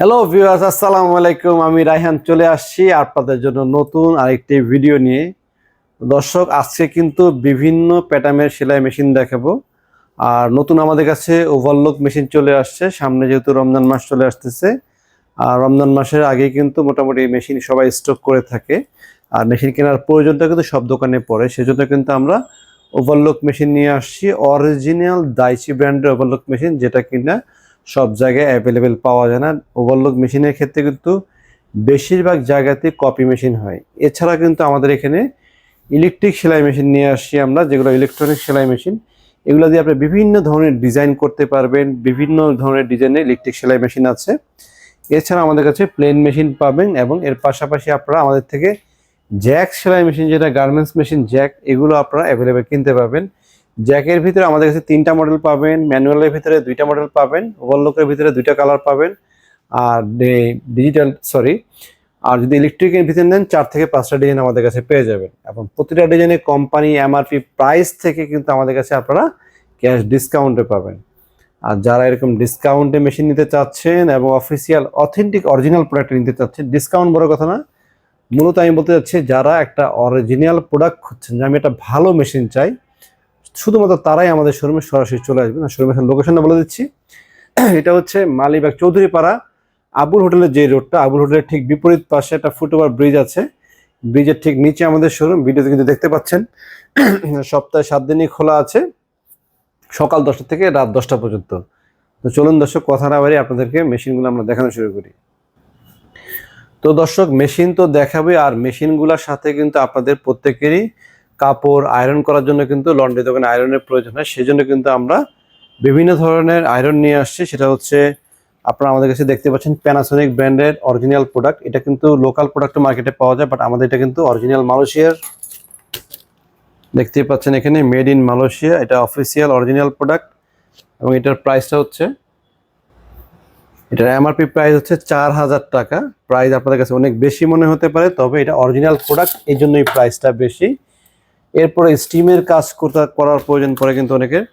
Hello viewers আসসালামু আলাইকুম আমি রাইহান চলে আসছি আপনাদের জন্য নতুন আরেকটি ভিডিও নিয়ে। দর্শক, আজকে কিন্তু বিভিন্ন প্যাটার্নের সেলাই মেশিন দেখাবো। আর নতুন আমাদের কাছে ওভারলক মেশিন চলে আসছে। সামনে যেহেতু রমজান মাস চলে আসতেছে। আর রমজান মাসের আগে কিন্তু মোটামুটি মেশিন সবাই স্টক করে থাকে। আর মেশিন কেনার প্রয়োজনটা কিন্তু সব দোকানে পড়ে। সেজন্য কিন্তু আমরা ওভারলক মেশিন নিয়ে আসছি। অরিজিনাল দাইচি ব্র্যান্ডের ওভারলক মেশিন যেটা কিনা সব জায়গায় অ্যাভেলেবেল পাওয়া যায় না। ওভারলক মেশিনের ক্ষেত্রে কিন্তু বেশিরভাগ জায়গাতে কপি মেশিন হয়। এছাড়া কিন্তু আমাদের এখানে ইলেকট্রিক সেলাই মেশিন নিয়ে আসছি আমরা, যেগুলো ইলেকট্রনিক সেলাই মেশিন এগুলো দিয়ে আপনি বিভিন্ন ধরনের ডিজাইন করতে পারবেন, বিভিন্ন ধরনের ডিজাইনের ইলেকট্রিক সেলাই মেশিন আছে। এছাড়া আমাদের কাছে প্লেন মেশিন পাবেন এবং এর পাশাপাশি আপনারা আমাদের থেকে জ্যাক সেলাই মেশিন যেটা গার্মেন্টস মেশিন জ্যাক এগুলো আপনারা অ্যাভেলেবেল কিনতে পারবেন। জ্যাকের ভিতরে আমাদের কাছে তিনটা মডেল পাবেন ম্যানুয়ালের ভিতরে দুইটা মডেল পাবেন ওভারলকের ভিতরে দুইটা কালার পাবেন, আর ডিজিটাল সরি আর যদি ইলেকট্রিকের ভিতরে নেন, চার থেকে পাঁচটা ডিজাইন আমাদের কাছে পেয়ে যাবেন। এবং প্রতিটা ডিজাইনে কোম্পানি এমআরপি প্রাইস থেকে কিন্তু আমাদের কাছে আপনারা ক্যাশ ডিসকাউন্টে পাবেন। আর যারা এরকম ডিসকাউন্টে মেশিন নিতে চাচ্ছেন এবং অফিসিয়াল অথেন্টিক অরিজিনাল প্রোডাক্ট নিতে চাচ্ছেন ডিসকাউন্ট বড় কথা না, মূলত আমি বলতে চাচ্ছি, যারা একটা অরিজিনাল প্রোডাক্ট খুঁজছেন, যে আমি একটা ভালো মেশিন চাই শুধুমাত্র তারাই আমাদের শোরুমে সরাসরি চলে আসবেন আর শোরুমের লোকেশনটা বলে দিচ্ছি। এটা হচ্ছে মালিবাগ চৌধুরীপাড়া, আবুল হোটেলের যে রোডটা আবুল হোটেলের ঠিক বিপরীত পাশে একটা ফুটওভার ব্রিজ আছে। ব্রিজের ঠিক নিচে আমাদের শোরুম ভিডিওতে কিন্তু দেখতে পাচ্ছেন। সপ্তাহে সাত দিনই খোলা আছে, সকাল দশটা থেকে রাত দশটা পর্যন্ত। তো চলুন দর্শক, কথা না বাড়ি আপনাদেরকে মেশিনগুলো আমরা দেখানো শুরু করি। তো দর্শক মেশিন তো দেখাবে, আর মেশিনগুলোর সাথে কিন্তু আপনাদের প্রত্যেকেরই কাপড় আয়রন করার জন্য কিন্তু লন্ড্রি দোকানে আয়রনের প্রয়োজন হয়। সেই জন্য কিন্তু আমরা বিভিন্ন ধরনের আয়রন নিয়ে আসছি। সেটা হচ্ছে আপনারা আমাদের কাছে দেখতে পাচ্ছেন প্যানাসোনিক ব্র্যান্ডের অরিজিনাল প্রোডাক্ট এটা কিন্তু লোকাল প্রোডাক্ট মার্কেটে পাওয়া যায় বাট আমাদের এটা কিন্তু অরিজিনাল মালয়েশিয়ার। দেখতে পাচ্ছেন এখানে মেড ইন মালয়েশিয়া। এটা অফিসিয়াল অরিজিনাল প্রোডাক্ট এবং এটার প্রাইসটা হচ্ছে এটার এমআরপি প্রাইস হচ্ছে চার হাজার টাকা। প্রাইস আপনাদের কাছে অনেক বেশি মনে হতে পারে, তবে এটা অরিজিনাল প্রোডাক্ট এই জন্যই প্রাইসটা বেশি। এরপরে স্টিমের কাজ করতে করার প্রয়োজন পড়ে কিন্তু অনেকের।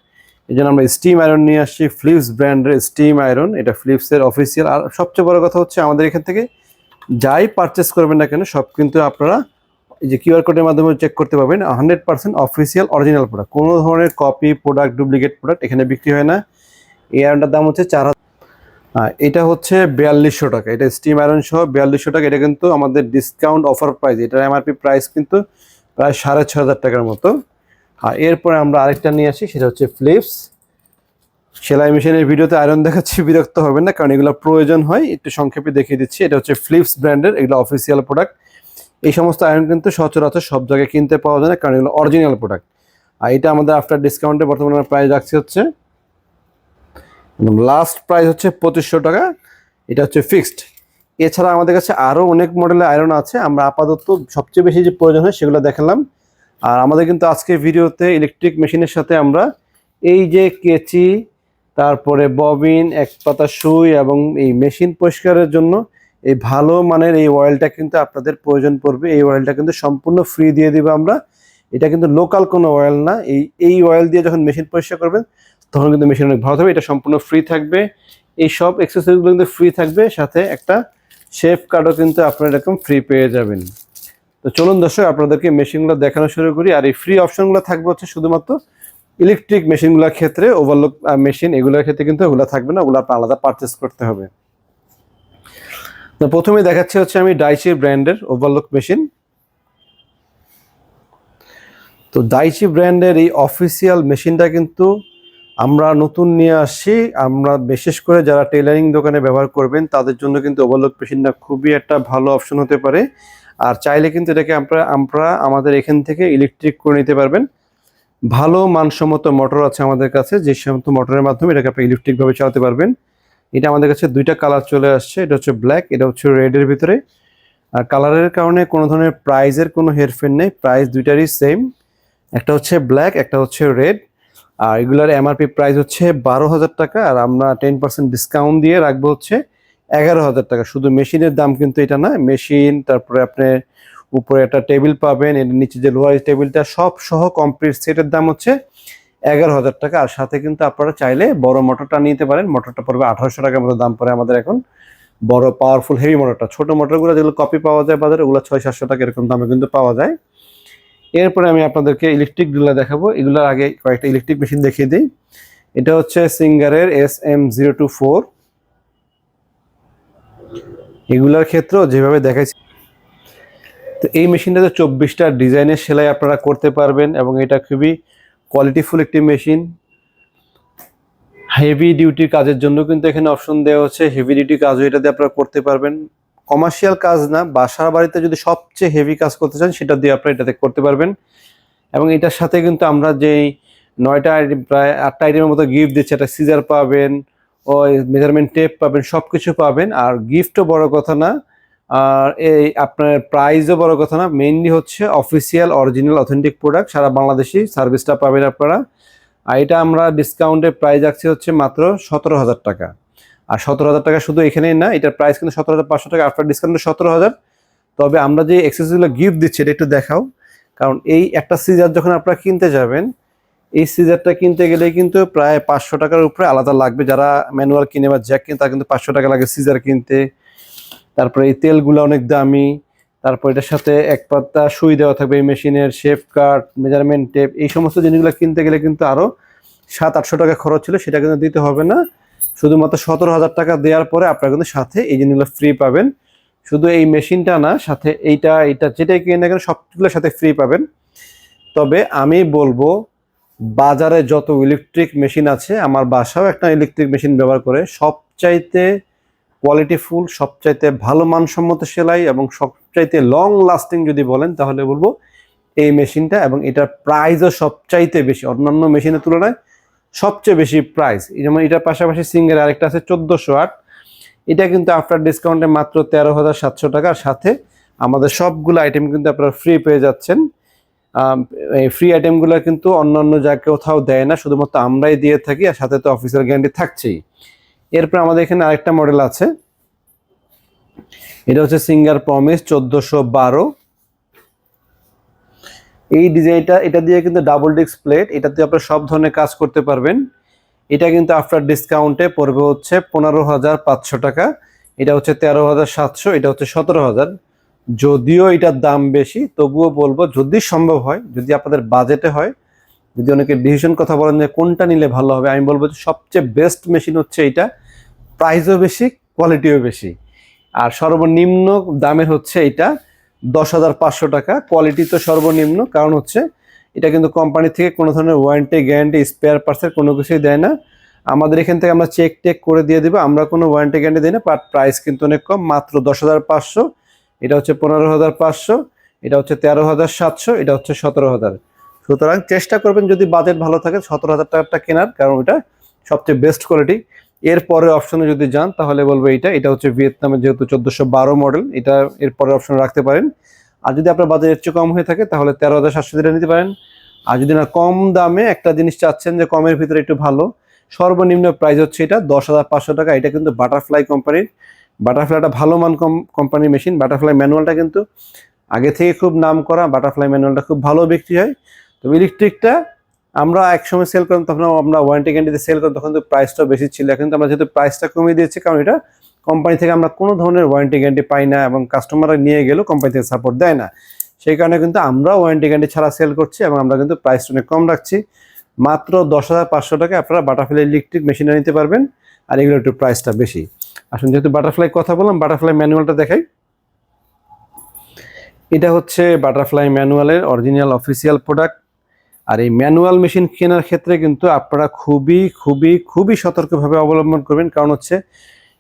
এই জন্য আমরা স্টিম আয়রন নিয়ে আসছি, ফ্লিপস ব্র্যান্ডের স্টিম আয়রন। এটা ফ্লিপসের অফিসিয়াল আর সবচেয়ে বড় কথা হচ্ছে আমাদের এখান থেকে যাই পারচেস করবেন না কেন, সব কিন্তু আপনারা এই যে কিউআর কোডের মাধ্যমে চেক করতে পারবেন। Hundred percent official original product কোনো ধরনের কপি প্রোডাক্ট ডুপ্লিকেট প্রোডাক্ট এখানে বিক্রি হয় না। এই আয়রনটার দাম হচ্ছে চার হাজার। এটা হচ্ছে বিয়াল্লিশশো টাকা। এটা স্টিম আয়রন সহ বিয়াল্লিশশো টাকা। এটা কিন্তু আমাদের ডিসকাউন্ট অফার প্রাইস এটার এমআরপি প্রাইস কিন্তু প্রায় সাড়ে ছ হাজার টাকার মতো। আর এরপরে আমরা আরেকটা নিয়ে আসি, সেটা হচ্ছে ফ্লিপস সেলাই মেশিনের ভিডিওতে আয়রন দেখাচ্ছি, বিরক্ত হবেন না, কারণ এগুলো প্রয়োজন হয়। একটু সংক্ষেপে দেখিয়ে দিচ্ছি, এটা হচ্ছে ফ্লিপস ব্র্যান্ডের এগুলো অফিসিয়াল প্রোডাক্ট এই সমস্ত আয়রন কিন্তু সচরাচর সব জায়গায় কিনতে পাওয়া যায় না, কারণ এগুলো অরিজিনাল প্রোডাক্ট আর এটা আমাদের আফটার ডিসকাউন্টে বর্তমানে প্রাইস রাখছি হচ্ছে লাস্ট প্রাইস হচ্ছে পঁচিশশো টাকা। এটা হচ্ছে ফিক্সড এছাড়া আমাদের কাছে আরও অনেক মডেলের আয়রন আছে। আমরা আপাতত সবচেয়ে বেশি যে প্রয়োজন হয় সেগুলো দেখালাম। আর আমাদের কিন্তু আজকে ভিডিওতে ইলেকট্রিক মেশিনের সাথে আমরা এই যে কেচি, তারপরে ববিন এক পাতা সুই এবং এই মেশিন পরিষ্কারের জন্য এই ভালো মানের এই অয়েলটা কিন্তু আপনাদের প্রয়োজন পড়বে। এই অয়েলটা কিন্তু সম্পূর্ণ ফ্রি দিয়ে দিব আমরা। এটা কিন্তু লোকাল কোনো অয়েল না। এই এই অয়েল দিয়ে যখন মেশিন পরিষ্কার করবেন, তখন কিন্তু মেশিন অনেক ভালো থাকবে। এটা সম্পূর্ণ ফ্রি থাকবে। এই সব এক্সারসাইজগুলো কিন্তু ফ্রি থাকবে। সাথে একটা শেফ কার্ডও কিন্তু আপনারা এরকম ফ্রি পেয়ে যাবেন। তো চলুন দর্শক, আপনাদেরকে মেশিনগুলো দেখানো শুরু করি। আর এই ফ্রি অপশনগুলো থাকবে হচ্ছে শুধুমাত্র ইলেকট্রিক মেশিনগুলোর ক্ষেত্রে। ওভারলোক মেশিন এগুলোর ক্ষেত্রে কিন্তু ওগুলো থাকবে না। ওগুলো আপনার আলাদা পারচেস করতে হবে। তো প্রথমে দেখাচ্ছি হচ্ছে আমি ডাইচি ব্র্যান্ডের ওভারলোক মেশিন তো ডাইচি ব্র্যান্ডের এই অফিসিয়াল মেশিনটা কিন্তু আমরা নতুন নিয়ে আসছি আমরা বিশেষ করে যারা টেলারিং দোকানে ব্যবহার করবেন, তাদের জন্য কিন্তু ওভারলোক মেশিনটা খুবই একটা ভালো অপশন হতে পারে। আর চাইলে কিন্তু এটাকে আমরা আমরা আমাদের এখান থেকে ইলেকট্রিক করে নিতে পারবেন। ভালো মানসম্মত মোটর আছে আমাদের কাছে, যে সমস্ত মোটরের মাধ্যমে এটাকে আপনি ইলেকট্রিকভাবে চালাতে পারবেন। এটা আমাদের কাছে দুইটা কালার চলে আসছে, এটা হচ্ছে ব্ল্যাক এটা হচ্ছে রেডের ভিতরে। আর কালারের কারণে কোনো ধরনের প্রাইজের কোনো হেরফের নেই প্রাইস দুইটারই সেম একটা হচ্ছে ব্ল্যাক একটা হচ্ছে রেড আর এগুলার এমআরপি প্রাইস হচ্ছে বারো হাজার টাকা, আর আমরা টেন পার্সেন্ট ডিসকাউন্ট দিয়ে রাখব হচ্ছে এগারো হাজার টাকা। শুধু মেশিনের দাম কিন্তু এটা না মেশিন, তারপরে আপনি উপরে একটা টেবিল পাবেন, এর নিচে যে লোহার টেবিলটা সব সহ কমপ্লিট সেটের দাম হচ্ছে এগারো হাজার টাকা। আর সাথে কিন্তু আপনারা চাইলে বড় মোটরটা নিতে পারেন, মোটরটা পড়বে আঠারোশো টাকার মতো দাম পড়ে আমাদের এখন। বড় পাওয়ারফুল হেভি মোটরটা ছোট মোটরগুলো যেগুলো কপি পাওয়া যায় বাজারে, ওগুলো ছয় সাতশো টাকা এরকম দামে কিন্তু পাওয়া যায়। এরপরে আমি আপনাদেরকে ইলেকট্রিক ড্রিলার দেখাবো। এগুলোর আগে কয়েকটা ইলেকট্রিক মেশিন দেখিয়ে দিই। এটা হচ্ছে সিঙ্গারের S M zero two four এগুলার ক্ষেত্রেও যেভাবে দেখাইছি, তো এই মেশিনটাতে চব্বিশটা ডিজাইনের সেলাই আপনারা করতে পারবেন এবং এটা খুবই কোয়ালিটিফুল একটি মেশিন হেভি ডিউটির কাজের জন্য কিন্তু এখানে অপশন দেওয়া হচ্ছে। হেভি ডিউটি কাজও এটাতে আপনারা করতে পারবেন। কমার্শিয়াল কাজ না, বাসার বাড়িতে যদি সবচেয়ে হেভি কাজ করতে চান, সেটা দিয়ে আপনারা এটাতে করতে পারবেন। এবং এটার সাথে কিন্তু আমরা যেই নয়টা আইটেম প্রায় আটটা আইটেমের মতো গিফট দিচ্ছে, একটা সিজার পাবেন, ও মেজারমেন্ট টেপ পাবেন সব কিছু পাবেন। আর গিফটও বড় কথা না, আর এই আপনার প্রাইসও বড় কথা না মেইনলি হচ্ছে অফিসিয়াল অরিজিনাল অথেন্টিক প্রোডাক্ট সারা বাংলাদেশি সার্ভিসটা পাবেন আপনারা। আর এটা আমরা ডিসকাউন্টের প্রাইস রাখছি হচ্ছে মাত্র সতেরো হাজার টাকা। আর সতেরো হাজার টাকা শুধু এখানেই না, এটার প্রাইস কিন্তু সতেরো হাজার পাঁচশো টাকা আফটার ডিসকাউন্ট সতেরো হাজার। তবে আমরা যে এক্সেসরিগুলো গিফট দিচ্ছি, এটা একটু দেখাও। কারণ এই একটা সিজার যখন আপনারা কিনতে যাবেন, এই সিজারটা কিনতে গেলে কিন্তু প্রায় পাঁচশো টাকার উপরে আলাদা লাগবে। যারা ম্যানুয়াল কিনে বা জ্যাক কিনে, তারা কিন্তু পাঁচশো টাকা লাগে সিজার কিনতে। তারপরে এই তেলগুলো অনেক দামি। তারপর এটার সাথে এক পাতা সুই দেওয়া থাকবে এই মেশিনের শেফ কার্ড মেজারমেন্ট টেপ এই সমস্ত জিনিসগুলো কিনতে গেলে কিন্তু আরও সাত আটশো টাকা খরচ ছিল, সেটা কিন্তু দিতে হবে না। শুধুমাত্র সতেরো হাজার টাকা দেওয়ার পরে আপনারা কিন্তু সাথে এই জিনিসগুলো ফ্রি পাবেন। শুধু এই মেশিনটা না, সাথে এইটা এইটা যেটাই কিনে না কেন সবগুলোর সাথে ফ্রি পাবেন। তবে আমি বলব, বাজারে যত ইলেকট্রিক মেশিন আছে, আমার বাসাও একটা ইলেকট্রিক মেশিন ব্যবহার করে, সবচাইতে কোয়ালিটিফুল সবচাইতে ভালো মানসম্মত সেলাই এবং সবচাইতে লং লাস্টিং যদি বলেন, তাহলে বলব এই মেশিনটা এবং এটার প্রাইসও সবচাইতে বেশি। অন্যান্য মেশিনের তুলনায় সবচেয়ে বেশি প্রাইস যেমন এটার পাশাপাশি সিঙ্গেল আরেকটা আছে চোদ্দোশো আট। এটা কিন্তু আফটার ডিসকাউন্টে মাত্র তেরো হাজার সাতশো টাকার সাথে আমাদের সবগুলো আইটেম কিন্তু আপনারা ফ্রি পেয়ে যাচ্ছেন। এই ফ্রি আইটেমগুলো কিন্তু অন্য অন্য জায়গায় কোথাও দেয় না, শুধুমাত্র আমরাই দিয়ে থাকি আর সাথে তো অফিসিয়াল গ্যারান্টি থাকছেই। এরপর আমাদের এখানে আরেকটা মডেল আছে। এটা হচ্ছে সিঙ্গার প্রমিস চোদ্দোশো বারো। এই ডিজাইনটা, এটা দিয়ে কিন্তু ডাবল ডিস্ক প্লেট এটাতে আপনারা সব ধরনের কাজ করতে পারবেন। এটা কিন্তু আফটার ডিসকাউন্টে পড়বে হচ্ছে পনেরো হাজার পাঁচশো টাকা। এটা হচ্ছে তেরো হাজার সাতশো, এটা হচ্ছে সতেরো হাজার। যদিও এটার দাম বেশি, তবুও বলব যদি সম্ভব হয়, যদি আপনাদের বাজেটে হয়, যদি অনেকে ডিসিশন কথা বলেন যে কোনটা নিলে ভালো হবে, আমি বলব যে সবচেয়ে বেস্ট মেশিন হচ্ছে এটা। প্রাইসও বেশি কোয়ালিটিও বেশি। আর সর্বনিম্ন দামের হচ্ছে এটা দশ হাজার পাঁচশো টাকা। কোয়ালিটি তো সর্বনিম্ন, কারণ হচ্ছে এটা কিন্তু কোম্পানি থেকে কোনো ধরনের ওয়ারেন্টি গ্যারান্টি স্পেয়ার পার্টসের কোনো কিছুই দেয় না। আমাদের এখান থেকে আমরা চেক টেক করে দিয়ে দেবো, আমরা কোনো ওয়ারেন্টি গ্যারান্টি দিই না বাট প্রাইস কিন্তু অনেক কম, মাত্র দশ হাজার পাঁচশো। এটা হচ্ছে পনেরো হাজার পাঁচশো, এটা হচ্ছে তেরো হাজার সাতশো, এটা হচ্ছে সতেরো হাজার। সুতরাং চেষ্টা করবেন যদি বাজেট ভালো থাকে, সতেরো হাজার টাকাটা কেনার, কারণ এটা সবচেয়ে বেস্ট কোয়ালিটি এরপরে অপশনে যদি যান, তাহলে বলব এটা এটা হচ্ছে ভিয়েতনামের যেহেতু চোদ্দোশো বারো মডেল, এটা এরপরে অপশন রাখতে পারেন। আর যদি আপনার বাজেট এর চেয়ে কম হয়ে থাকে, তাহলে তেরো হাজার সাতশো দিয়ে নিতে পারেন। আর যদি না কম দামে একটা জিনিস চাচ্ছেন যে কমের ভিতরে একটু ভালো, সর্বনিম্ন প্রাইস হচ্ছে এটা, দশ হাজার পাঁচশো টাকা। এটা কিন্তু বাটারফ্লাই কোম্পানির বাটারফ্লাইটা ভালো মান কম কোম্পানির মেশিন বাটারফ্লাই ম্যানুয়ালটা কিন্তু আগে থেকে খুব নাম করা বাটারফ্লাই ম্যানুয়ালটা খুব ভালো বিক্রি হয়। তবে ইলেকট্রিকটা আমরা একসময় সেল করতাম, তখন আমরা ওয়ারেন্টি গ্যারান্টিতে সেল করতাম, তখন তো প্রাইসটা বেশি ছিল। এখন কিন্তু আমরা যেহেতু প্রাইসটা কমিয়ে দিয়েছি, কারণ এটা কোম্পানি থেকে আমরা কোনো ধরনের ওয়ারেন্টি গ্যারান্টি পাই না এবং কাস্টমাররা নিয়ে গেলেও কোম্পানি থেকে সাপোর্ট দেয় না। সেই কারণে কিন্তু আমরা ওয়ারেন্টি গ্যারান্টি ছাড়া সেল করছি এবং আমরা কিন্তু প্রাইসটা অনেক কম রাখছি। মাত্র দশ হাজার পাঁচশো টাকা আপনারা বাটারফ্লাই ইলেকট্রিক মেশিনে নিতে পারবেন, আর এগুলো একটু প্রাইসটা বেশি। আসুন, যেহেতু বাটারফ্লাই কথা বললাম বাটারফ্লাই ম্যানুয়ালটা দেখাই। এটা হচ্ছে বাটারফ্লাই ম্যানুয়ালের অরিজিনাল অফিসিয়াল প্রোডাক্ট আর এই ম্যানুয়াল মেশিন কেনার ক্ষেত্রে কিন্তু আপনারা খুবই খুবই খুবই সতর্কভাবে অবলম্বন করবেন। কারণ হচ্ছে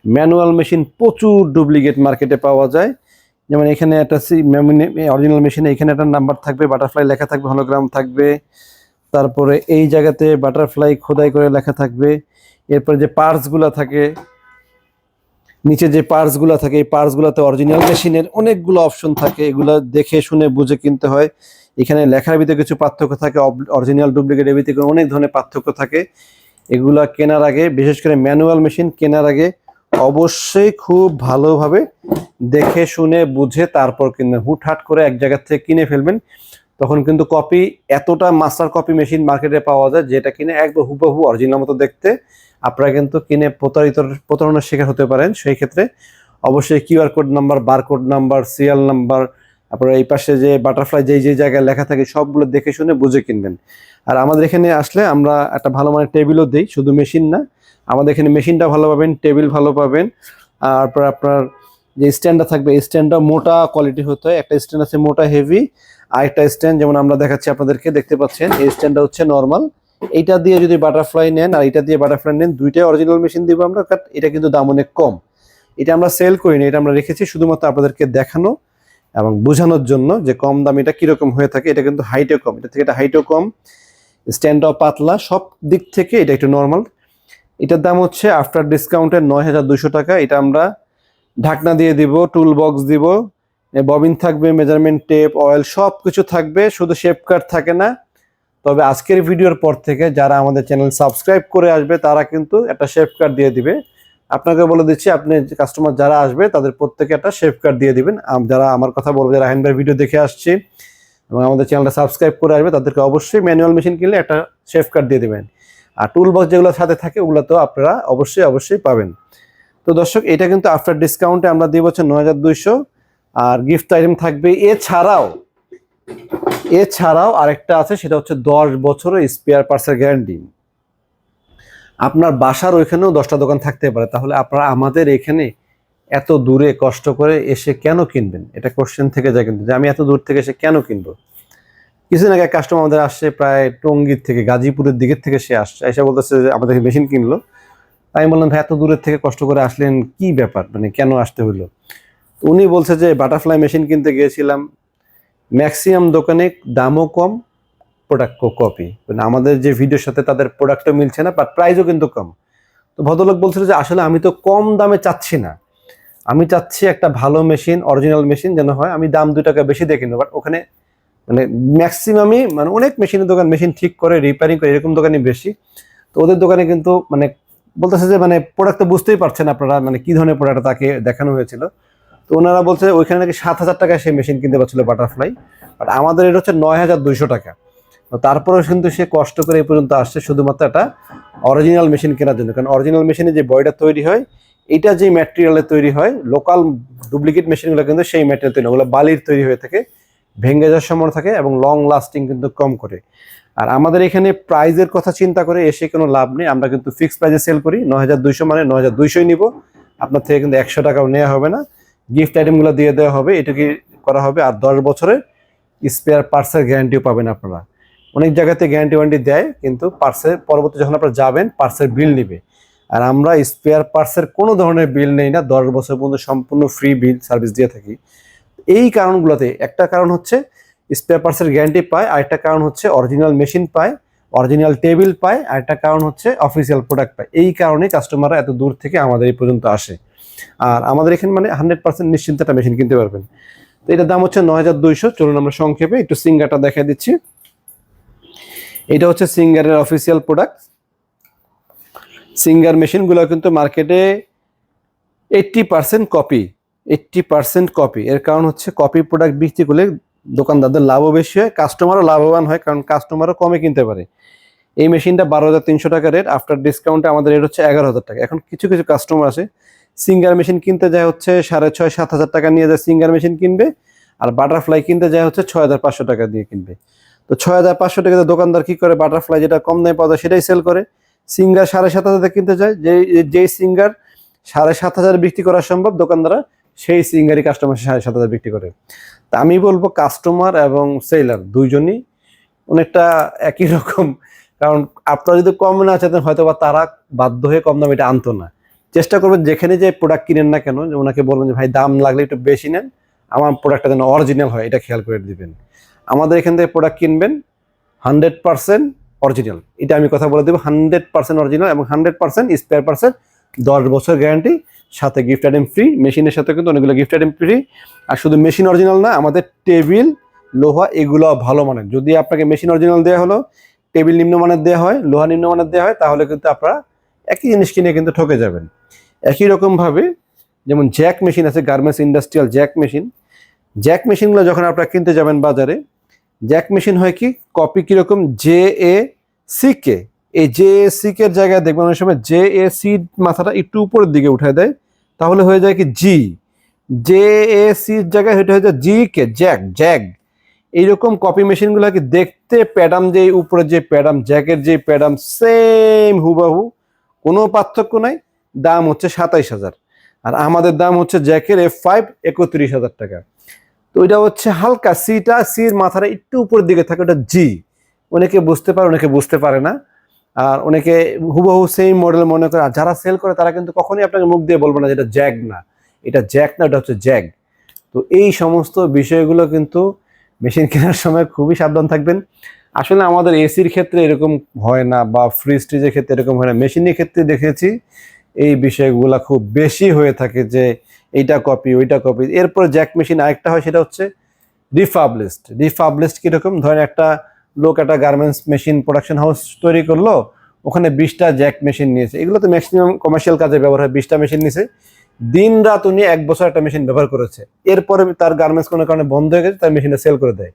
ম্যানুয়াল মেশিন প্রচুর ডুপ্লিকেট মার্কেটে পাওয়া যায়। যেমন এখানে একটা অরিজিনাল মেশিনে এখানে একটা নাম্বার থাকবে, বাটারফ্লাই লেখা থাকবে, হলোগ্রাম থাকবে। তারপরে এই জায়গাতে বাটারফ্লাই খোদাই করে লেখা থাকবে। এরপরে যে পার্টসগুলো থাকে নিচে যে পার্টসগুলো থাকে, এই পার্টসগুলোতে অরিজিনাল মেশিনের অনেকগুলো অপশন থাকে। এগুলো দেখে, শুনে, বুঝে কিনতে হয়। এখানে লেখার ভিতরে কিছু পার্থক্য থাকে অরিজিনাল ডুপ্লিকেটের ভিতরে অনেক ধরনের পার্থক্য থাকে। এগুলা কেনার আগে, বিশেষ করে ম্যানুয়াল মেশিন কেনার আগে, অবশ্যই খুব ভালোভাবে দেখে, শুনে, বুঝে, তারপর কিনবেন হুটহাট করে এক জায়গা থেকে কিনে ফেলবেন। তখন কিন্তু কপি এতটা মাস্টার কপি মেশিন মার্কেটে পাওয়া যায়, যেটা কিনে একবার হুবহু অরিজিনাল মতো দেখতে আপনারা কিন্তু কিনে প্রতারিত, প্রতারণার শিকার হতে পারেন। সেই ক্ষেত্রে অবশ্যই QR code number, barcode number, serial number তারপরে এই পাশে যে বাটারফ্লাই যেই যেই জায়গায় লেখা থাকে সবগুলো দেখে শুনে বুঝে কিনবেন। আর আমাদের এখানে আসলে আমরা একটা ভালো মানের টেবিলও দিই, শুধু মেশিন না। আমাদের এখানে মেশিনটা ভালো পাবেন, টেবিল ভালো পাবেন। তারপর আপনার যে স্ট্যান্ডটা থাকবে স্ট্যান্ডটা মোটা কোয়ালিটি হতে হয়। একটা স্ট্যান্ড আছে মোটা হেভি আর একটা স্ট্যান্ড যেমন আমরা দেখাচ্ছি আপনাদেরকে, দেখতে পাচ্ছেন। এই স্ট্যান্ডটা হচ্ছে নর্মাল। এইটা দিয়ে যদি বাটারফ্লাই নেন আর এটা দিয়ে বাটারফ্লাই নেন, দুইটাই অরিজিনাল মেশিন দিব আমরা বাট এটা কিন্তু দাম অনেক কম। এটা আমরা সেল করি না, এটা আমরা রেখেছি শুধুমাত্র আপনাদেরকে দেখানো এবং বোঝানোর জন্য যে কম দাম এটা কীরকম হয়ে থাকে, এটা কিন্তু হাইটও কম, এটা থেকে এটা হাইটও কম স্ট্যান্ডটাও পাতলা, সব দিক থেকে এটা একটু নর্মাল এটার দাম হচ্ছে আফটার ডিসকাউন্টে নয় হাজার দুশো টাকা, এটা আমরা ঢাকনা দিয়ে দিব টুল বক্স দিব ববিন থাকবে মেজারমেন্ট টেপ অয়েল সব কিছু থাকবে, শুধু শেপ কার্ড থাকে না। তবে আজকের ভিডিওর পর থেকে যারা আমাদের চ্যানেল সাবস্ক্রাইব করে আসবে, তারা কিন্তু একটা শেপ কার্ড দিয়ে দিবে। আপনাকে বলে দিচ্ছি, আপনি কাস্টমার যারা আসবে, তাদের প্রত্যেকে একটা শেপ কার্ড দিয়ে দিবেন। যারা আমার কথা বলবে, যারা রাহিন ভিডিও দেখে আসছে এবং আমাদের চ্যানেলটা সাবস্ক্রাইব করে আসবে, তাদেরকে অবশ্যই ম্যানুয়াল মেশিন কিনলে একটা শেফ কার্ড দিয়ে দেবেন। আর টুল বক্স যেগুলো সাথে থাকে, ওগুলো তো আপনারা অবশ্যই অবশ্যই পাবেন। তো দর্শক, এটা কিন্তু আফটার ডিসকাউন্টে আমরা দিয়ে বছর নয় হাজার দুইশো। আর গিফট আইটেম থাকবে। এছাড়াও এছাড়াও আরেকটা আছে, সেটা হচ্ছে দশ বছরের স্পেয়ার পার্টসের গ্যারান্টি আপনার বাসার ওইখানেও দশটা দোকান থাকতে পারে, তাহলে আপনারা আমাদের এখানে এত দূরে কষ্ট করে এসে কেন কিনবেন? এটা কোশ্চেন থেকে যায় কিন্তু, যে আমি এত দূর থেকে এসে কেন কিনবো? কিছুদিন আগে কাস্টমার আমাদের আসছে, প্রায় টঙ্গীর থেকে, গাজীপুরের দিকের থেকে সে আসছে, এসে বলতেছে যে আমাদের মেশিন কিনলো। আমি বললাম, ভাই, এত দূরের থেকে কষ্ট করে আসলেন, কি ব্যাপার? মানে কেন আসতে হইল উনি বলছে যে বাটারফ্লাই মেশিন কিনতে গিয়েছিলাম ম্যাক্সিমাম দোকানে দামও কম প্রোডাক্ট কপি মানে আমাদের যে ভিডিওর সাথে তাদের প্রোডাক্টও মিলছে না বাট প্রাইসও কিন্তু কম। তো ভদ্রলোক বলছিল যে, আসলে আমি তো কম দামে চাচ্ছি না। আমি চাচ্ছি একটা ভালো মেশিন অরিজিনাল মেশিন যেন হয়। আমি দাম দু টাকা বেশি দিয়ে কিনবো বাট ওখানে মানে ম্যাক্সিমামই মানে অনেক মেশিনের দোকান মেশিন ঠিক করে রিপেয়ারিং করে, এরকম দোকানই বেশি। তো ওদের দোকানে কিন্তু মানে বলতেছে যে মানে প্রোডাক্ট তো বুঝতেই পারছেন আপনারা মানে কি ধরনের প্রোডাক্ট তাকে দেখানো হয়েছিল? তো ওনারা বলছে ওইখানে নাকি সাত হাজার টাকায় সেই মেশিন কিনতে পারছিল বাটারফ্লাই বাট আমাদের এটা হচ্ছে নয় হাজার দুইশো টাকা। তারপরেও কিন্তু সে কষ্ট করে এই পর্যন্ত আসছে, শুধুমাত্র একটা অরিজিনাল মেশিন কেনার জন্য। কারণ অরিজিনাল মেশিনে যে বয়টা তৈরি হয়, এটা যে ম্যাটেরিয়ালে তৈরি হয় লোকাল ডুপ্লিকেট মেশিনগুলো কিন্তু সেই ম্যাটেরিয়াল তৈরি ওগুলো বালির তৈরি হয়ে থাকে, ভেঙে যাওয়ার সময় থাকে এবং লং লাস্টিং কিন্তু কম করে। আর আমাদের এখানে প্রাইজের কথা চিন্তা করে এসে কোনো লাভ নেই। আমরা কিন্তু ফিক্সড প্রাইজে সেল করি। নয় হাজার দুইশো মানে নয় হাজার দুইশোই নিব। আপনার থেকে কিন্তু একশো টাকাও নেওয়া হবে না। গিফট আইটেমগুলো দিয়ে দেওয়া হবে এটাকে করা হবে? আর দশ বছরের স্পেয়ার পার্সের গ্যারান্টিও পাবেন আপনারা। অনেক জায়গাতে গ্যারান্টি ওয়ারেন্টি দেয়, কিন্তু পার্সের পরবর্তী যখন আপনারা যাবেন পার্সের বিল নিবে। আর আমরা স্পেয়ার পার্টসের কোনো ধরনের বিল নেই না, দশ বছর পর্যন্ত সম্পূর্ণ ফ্রি বিল সার্ভিস দিয়ে থাকি। এই কারণগুলোতে একটা কারণ হচ্ছে স্পেয়ার পার্টসের গ্যারান্টি পায় আরেকটা কারণ হচ্ছে অরিজিনাল মেশিন পায় অরিজিনাল টেবিল পায় আরেকটা কারণ হচ্ছে অফিসিয়াল প্রোডাক্ট পায়। এই কারণে কাস্টমাররা এত দূর থেকে আমাদের এই পর্যন্ত আসে। আর আমাদের এখানে মানে হান্ড্রেড পার্সেন্ট নিশ্চিন্ত একটা মেশিন কিনতে পারবেন। তো এটার দাম হচ্ছে নয় হাজার দুইশো। চলুন আমরা সংক্ষেপে একটু সিঙ্গারটা দেখা দিচ্ছি। এটা হচ্ছে সিঙ্গারের অফিসিয়াল প্রোডাক্ট সিঙ্গার মেশিনগুলো কিন্তু মার্কেটে eighty percent copy eighty percent copy এর কারণ হচ্ছে কপি প্রোডাক্ট বিক্রি করলে দোকানদারদের লাভও বেশি হয় কাস্টমারও লাভবান হয়, কারণ কাস্টমারও কমে কিনতে পারে। এই মেশিনটা বারো হাজার তিনশো টাকা রেট আফটার ডিসকাউন্টে আমাদের রেট হচ্ছে এগারো হাজার টাকা। এখন কিছু কিছু কাস্টমার আছে সিঙ্গার মেশিন কিনতে যায় হচ্ছে সাড়ে ছয়, সাত হাজার টাকা নিয়ে যায় সিঙ্গার মেশিন কিনবে, আর বাটারফ্লাই কিনতে যায় হচ্ছে ছয় হাজার পাঁচশো টাকা দিয়ে কিনবে। তো ছয় হাজার পাঁচশো টাকাতে দোকানদার কি করে বাটারফ্লাই যেটা কম দামে পাওয়া সেটাই সেল করে। সিঙ্গার সাড়ে সাত হাজার কিনতে যায় যে যেই সিঙ্গার সাড়ে সাত হাজার বিক্রি করা সম্ভব, দোকানদাররা সেই সিঙ্গারই কাস্টমার সাড়ে সাত হাজার বিক্রি করে। তা আমি বলব কাস্টমার এবং সেলার দুইজনই অনেকটা একই রকম, কারণ আপনারা যদি কম না চাইতেন হয়তো বা তারা বাধ্য হয়ে কম দাম এটা আনতো না। চেষ্টা করবেন যেখানে যে প্রোডাক্ট কিনেন না কেন, যে ওনাকে বলবেন যে, ভাই, দাম লাগলে একটু বেশি নেন, আমার প্রোডাক্টটা যেন অরিজিনাল হয়। এটা খেয়াল করে দিবেন। আমাদের এখান থেকে প্রোডাক্ট কিনবেন হান্ড্রেড পার্সেন্ট অরিজিনাল এটা আমি কথা বলে দেবো হান্ড্রেড পার্সেন্ট অরিজিনাল এবং হান্ড্রেড পার্সেন্ট স্পেয়ার পার্সেন্ট দশ বছর গ্যারান্টি সাথে গিফট আইটেম ফ্রি মেশিনের সাথে কিন্তু অনেকগুলো গিফট আইটেম ফ্রি আর শুধু মেশিন অরিজিনাল না, আমাদের টেবিল লোহা এগুলো ভালো মানের। যদি আপনাকে মেশিন অরিজিনাল দেওয়া হলো টেবিল নিম্নমানের দেওয়া হয়, লোহা নিম্নমানের দেওয়া হয়, তাহলে কিন্তু আপনারা একই জিনিস কিনে কিন্তু ঠকে যাবেন। একই রকমভাবে যেমন জ্যাক মেশিন আছে, garments industrial Jack machine. Jack মেশিনগুলো যখন আপনারা কিনতে যাবেন বাজারে, জ্যাক মেশিন হয় কি? কপি কীরকম? J A C K. এই জে এ সি কে জায়গায় দেখবেন অনেক সময় জে এ সি মাথাটা একটু উপরের দিকে উঠায় দেয়। তাহলে হয়ে যায় কি? জি। জে এ সির জায়গায় এটা হয়ে যায় জি কে, জ্যাক জ্যাক এইরকম কপি মেশিনগুলো কি দেখতে প্যাডাম যে উপরে যে প্যাডাম, জ্যাকের যে প্যাডাম, সেম হুবাহু। কোনো পার্থক্য নাই, দাম হচ্ছে সাতাইশ হাজার। আর আমাদের দাম হচ্ছে জ্যাকের এফ ফাইভ একত্রিশ হাজার টাকা। তো এটা হচ্ছে হালকা সিটা, সির মাথাটা একটু উপরের দিকে থাকে, ওটা জি অনেকে বুঝতে পারে, অনেকে বুঝতে পারে না। আর অনেকে হুবহু সেম মডেল মনে করে, আর যারা সেল করে, তারা কিন্তু কখনোই আপনাকে মুখ দিয়ে বলবে না যে এটা জ্যাগ না। এটা জ্যাক না, এটা হচ্ছে জ্যাগ তো এই সমস্ত বিষয়গুলো কিন্তু মেশিন কেনার সময় খুবই সাবধান থাকবেন। আসলে আমাদের এসির ক্ষেত্রে এরকম হয় না বা ফ্রিজ ট্রিজের ক্ষেত্রে এরকম হয় না। মেশিনের ক্ষেত্রে দেখেছি এই বিষয়গুলো খুব বেশি হয়ে থাকে যে এইটা কপি ওইটা কপি এরপর জ্যাক মেশিন আরেকটা হয়, সেটা হচ্ছে রিফাবলিস্ট রিফাবলিস্ট কীরকম? ধরেন একটা লোক একটা গার্মেন্টস মেশিন প্রোডাকশন হাউস তৈরি করল, ওখানে বিশটা জ্যাক মেশিন নিয়েছে। এগুলো তো ম্যাক্সিমাম কমার্শিয়াল কাজে ব্যবহার হয়, বিশটা মেশিন নিয়েছে। দিন রাত উনি এক বছর একটা মেশিন ব্যবহার করেছে। এরপরে তার গার্মেন্টস কোনো কারণে বন্ধ হয়ে গেছে, তার মেশিনটা সেল করে দেয়।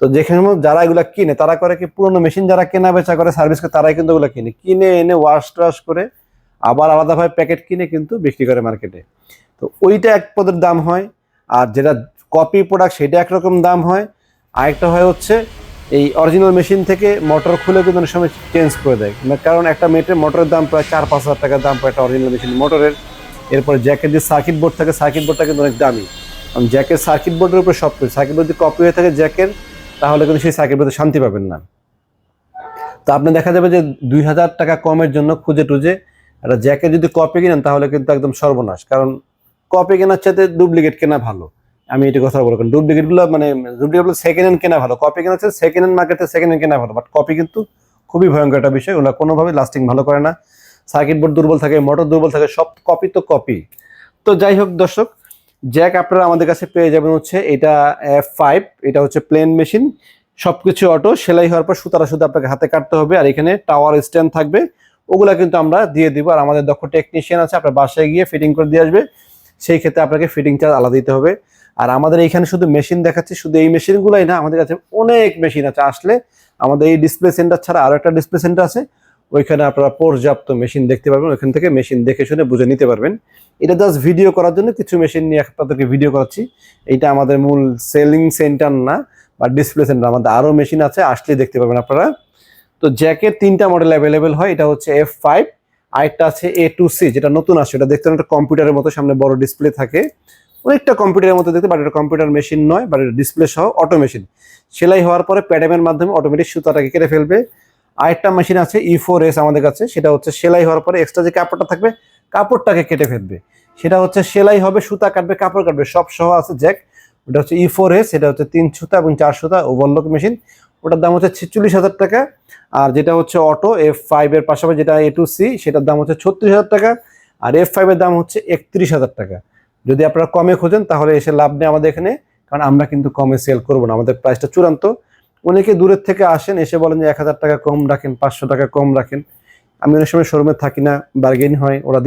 তো যেখানে যারা এগুলো কিনে, তারা করে কি পুরোনো মেশিন যারা কেনা বেচা করে সার্ভিস করে, তারাই কিন্তু ওগুলো কিনে। কিনে, এনে ওয়াশ টাশ করে আবার আলাদাভাবে প্যাকেট কিনে কিন্তু বিক্রি করে মার্কেটে তো ওইটা এক পদের দাম হয়, আর যেটা কপি প্রোডাক্ট সেটা একরকম দাম হয়। আরেকটা হয় হচ্ছে এই অরিজিনাল মেশিন থেকে মোটর খুলে কিন্তু অনেক সময় চেঞ্জ করে দেয়। মানে কারণ একটা মেটের মোটরের দাম প্রায় চার, পাঁচ হাজার টাকার দাম প্রায় একটা অরিজিনাল মেশিন মোটরের এরপরে জ্যাকের যে সার্কিট বোর্ড থাকে সার্কিট বোর্ডটা কিন্তু অনেক দামি। কারণ জ্যাকের সার্কিট বোর্ডের উপর সব কিছু সার্কিট বোর্ড যদি কপি হয়ে থাকে জ্যাকের তাহলে কিন্তু সেই সার্কিট বোর্ডে শান্তি পাবেন না। তো আপনি দেখা যাবে যে দুই হাজার টাকা কমের জন্য খুঁজে টুজে একটা জ্যাকেট যদি কপি কিনেন, তাহলে কিন্তু একদম সর্বনাশ। কারণ কপি কেনার চাইতে ডুপ্লিকেট কেনা ভালো। আমি এটা কথা বলব ডুপ্লিকেটগুলো মানে ডুপ্লিকেটগুলো সেকেন্ড হ্যান্ড কেনা ভালো। কপি কেনার চাইতে সেকেন্ড হ্যান্ড মার্কেটে সেকেন্ড হ্যান্ড কেনা ভালো। বাট কপি কিন্তু খুবই ভয়ঙ্কর একটা বিষয়। ওগুলো কোনোভাবে লাস্টিং ভালো করে না। সার্কিট বোর্ড দুর্বল থাকে মোটর দুর্বল থাকে, সব কপি তো কপি তো যাই হোক দর্শক জ্যাক আপনারা আমাদের কাছে পেয়ে যাবেন হচ্ছে এটা এফ ফাইভ এটা হচ্ছে প্লেন মেশিন সবকিছু অটো সেলাই হওয়ার পর সুতারা সুতা আপনাকে হাতে কাটতে হবে, আর এখানে টাওয়ার স্ট্যান্ড থাকবে, ওগুলা কিন্তু আমরা দিয়ে দিব, আর আমাদের দক্ষ টেকনিশিয়ান আছে, আপনার বাসায় গিয়ে ফিটিং করে দিয়ে আসবে, সেই ক্ষেত্রে আপনাকে ফিটিং চার্জ আলাদা দিতে হবে, আর আমাদের এইখানে শুধু মেশিন দেখাচ্ছি, শুধু এই মেশিনগুলোই না, আমাদের কাছে অনেক মেশিন আছে, আসলে আমাদের এই ডিসপ্লে সেন্টার ছাড়া আরও একটা ডিসপ্লে সেন্টার আছে ওইখানে আপনারা পর্যাপ্ত মেশিন দেখতে পারবেন, ওইখান থেকে মেশিন দেখে শুনে বুঝে নিতে পারবেন। এটা জাস্ট ভিডিও করার জন্য কিছু মেশিন নিয়ে আপনাদেরকে ভিডিও করাচ্ছি। এটা আমাদের মূল সেলিং সেন্টার না, বা ডিসপ্লে সেন্টার আমাদের আরও মেশিন আছে আসলে দেখতে পাবেন আপনারা। তো জ্যাকের তিনটা মডেল অ্যাভেলেবেল হয়, এটা হচ্ছে এফ ফাইভ আরেকটা আছে এ টু সি যেটা নতুন আসছে। এটা দেখতে একটা কম্পিউটারের মতো, সামনে বড় ডিসপ্লে থাকে। অনেকটা কম্পিউটারের মতো দেখতে বাট এটা কম্পিউটার মেশিন নয় বাট এটা ডিসপ্লে সহ অটো মেশিন সেলাই হওয়ার পরে প্যাডামের মাধ্যমে অটোমেটিক সুতাটাকে কেটে ফেলবে। আরেকটা মেশিন আছে ই ফোর এস আমাদের কাছে, সেটা হচ্ছে সেলাই হওয়ার পরে এক্সট্রা যে কাপড়টা থাকবে, কাপড়টাকে কেটে ফেলবে। সেটা হচ্ছে সেলাই হবে, সুতা কাটবে, কাপড় কাটবে, সব সহ আছে জ্যাক ওটা হচ্ছে ই ফোর এস সেটা হচ্ছে তিন সুতা এবং চার সুতা ওভারলক মেশিন ওটার দাম হচ্ছে ছেচল্লিশ হাজার টাকা। আর যেটা হচ্ছে অটো এফ ফাইভের পাশাপাশি যেটা এ টু সি সেটার দাম হচ্ছে ছত্রিশ হাজার টাকা। আর এফ ফাইভের দাম হচ্ছে একত্রিশ হাজার টাকা। যদি আপনারা কমে খোঁজেন, তাহলে এসে লাভ নেই আমাদের এখানে, কারণ আমরা কিন্তু কমে সেল করব না। আমাদের প্রাইসটা চূড়ান্ত। অনেকে দূরের থেকে আসেন, এসে বলেন যে এক হাজার টাকা কম রাখেন, পাঁচশো টাকা কম রাখেন। আমি অনেক সময় শোরুমে থাকি না বার্গেন হয়, ওরা